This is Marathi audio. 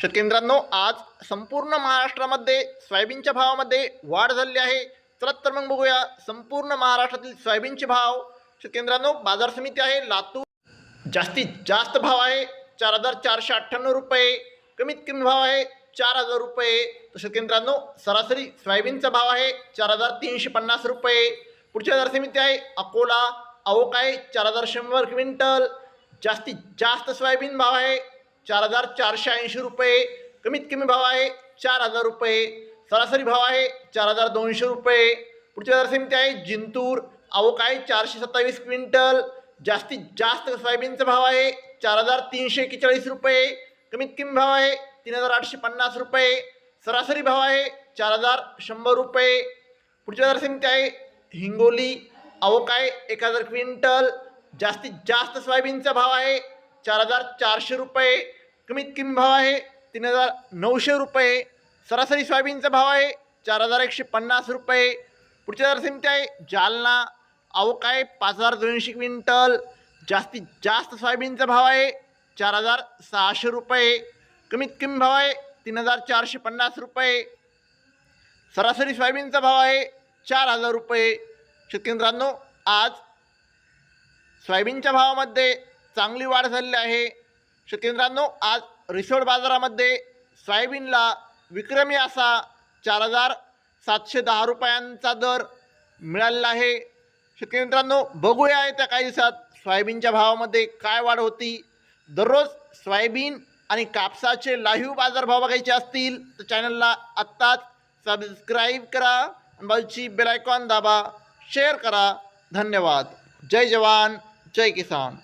शेतकेंद्रांनो आज संपूर्ण महाराष्ट्रामध्ये सोयाबीनच्या भावामध्ये वाढ झालेली आहे. चला तर मग बघूया संपूर्ण महाराष्ट्रातील सोयाबीनचे भाव. शेतकेंद्रांनो बाजार समिती आहे लातूर. जास्तीत जास्त भाव आहे चार हजार चारशे अठ्ठ्याण्णव रुपये. कमीत कमी भाव आहे चार हजार रुपये. तर शेतकऱ्यांनो सरासरी सोयाबीनचा भाव आहे चार हजार तीनशे पन्नास रुपये. पुढची बाजार समिती आहे अकोला. अवकाय चार हजार शंभर क्विंटल. जास्तीत जास्त सोयाबीन भाव आहे चार हजार चारशे ऐंशी रुपये. कमीत कमी भाव आहे चार हजार रुपये. सरासरी भाव आहे चार हजार दोनशे रुपये. पुढची बाजार समिती आहे जिंतूर. अवकाय चारशे सत्तावीस क्विंटल. जास्तीत जास्त सोयाबीनचा भाव आहे चार हजार तीनशे एक्केचाळीस रुपये. कमीत कमी भाव आहे तीन हजार आठशे पन्नास रुपये. सरासरी भाव आहे चार हजार शंभर रुपये. पुढची बाजार समिती आहे हिंगोली. अवकाय एक हजार क्विंटल. जास्तीत जास्त सोयाबीनचा भाव आहे चार हजार चारशे रुपये. कमीत कमी भाव आहे तीन हजार नऊशे रुपये. सरासरी सोयाबीनचा भाव आहे चार हजार एकशे पन्नास रुपये. पुढच्या बाजार आहे जालना. अवकाय पाच हजार दोनशे क्विंटल. जास्तीत जास्त सोयाबीनचा भाव आहे चार हजार सहाशे रुपये. कमीत कमी भाव आहे तीन हजार चारशे पन्नास रुपये. सरासरी सोयाबीनचा भाव आहे चार हजार रुपये. शेतकरी आज सोयाबीनच्या भावामध्ये चांगली वाढ झालेली आहे. शेतकऱ्यांनो आज रिसोड बाजारामध्ये सोयाबीनला विक्रमी असा चार हजार सातशे दहा रुपयांचा दर मिळालेला आहे. शेतकरी मित्रांनो बघूया येत्या काही दिवसात सोयाबीनच्या भावामध्ये काय वाढ होती. दररोज सोयाबीन आणि कापसाचे लाईव्ह बाजारभाव बघायचे असतील तर चॅनलला आत्ताच सबस्क्राईब करा बाजूची बेलायकॉन दाबा शेअर करा. धन्यवाद. जय जवान जय किसान.